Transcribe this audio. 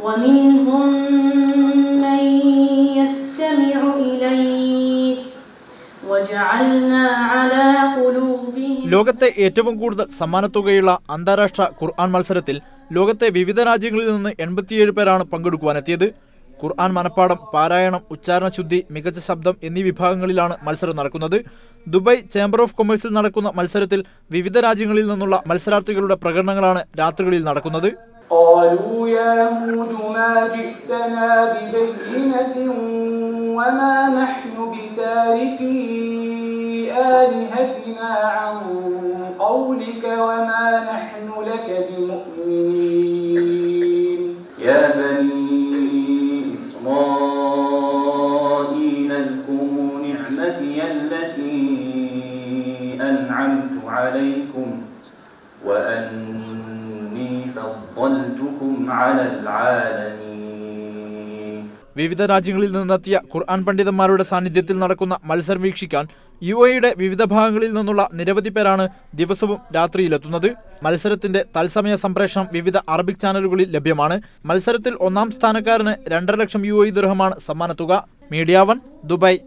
ومنهم من يستمع إليك وجعلنا على قلوبهم ലോകത്തെ ഏറ്റവും കൂടുതൽ സമ്മാനത്തുകയുള്ള അന്താരാഷ്ട്ര ഖുർആൻ മത്സരത്തിൽ ലോകത്തെ വിവിധ രാജ്യങ്ങളിൽ നിന്ന് എൺപത്തിയേഴ് പേരാണ് പങ്കെടുക്കുവാനെത്തിയത് ഖുർആൻ മനപ്പാടം പാരായണം ഉച്ചാരണശുദ്ധി മികച്ച ശബ്ദം എന്നീ വിഭാഗങ്ങളിലാണ് മത്സരം നടക്കുന്നത് ദുബായ് ചേംബർ ഓഫ് കൊമേഴ്സിൽ നടക്കുന്ന മത്സരത്തിൽ വിവിധ രാജ്യങ്ങളിൽ നിന്നുള്ള മത്സരാർത്ഥികളുടെ പ്രകടനങ്ങളാണ് രാത്രികളിൽ നടക്കുന്നത് قالوا يا هود ما جئتنا ببينة وما نحن بتاركي آلهتنا عن قولك وما نحن لك بمؤمنين نعمتي التي أنعمت عليكم وأني فضلتكم على العالمين വിവിധ രാജ്യങ്ങളിൽ നിന്നെത്തിയ ഖുർആൻ പണ്ഡിതന്മാരുടെ സാന്നിധ്യത്തിൽ നടക്കുന്ന മത്സരം വീക്ഷിക്കാൻ യു എയുടെ വിവിധ ഭാഗങ്ങളിൽ നിന്നുള്ള നിരവധി പേരാണ് ദിവസവും രാത്രിയിലെത്തുന്നത് മത്സരത്തിന്റെ തത്സമയ സംപ്രേഷണം വിവിധ അറബിക് ചാനലുകളിൽ ലഭ്യമാണ് മത്സരത്തിൽ ഒന്നാം സ്ഥാനക്കാരന് രണ്ടര ലക്ഷം യു എ ദിർഹമാണ് സമ്മാനത്തുക മീഡിയ വൺ ദുബായ്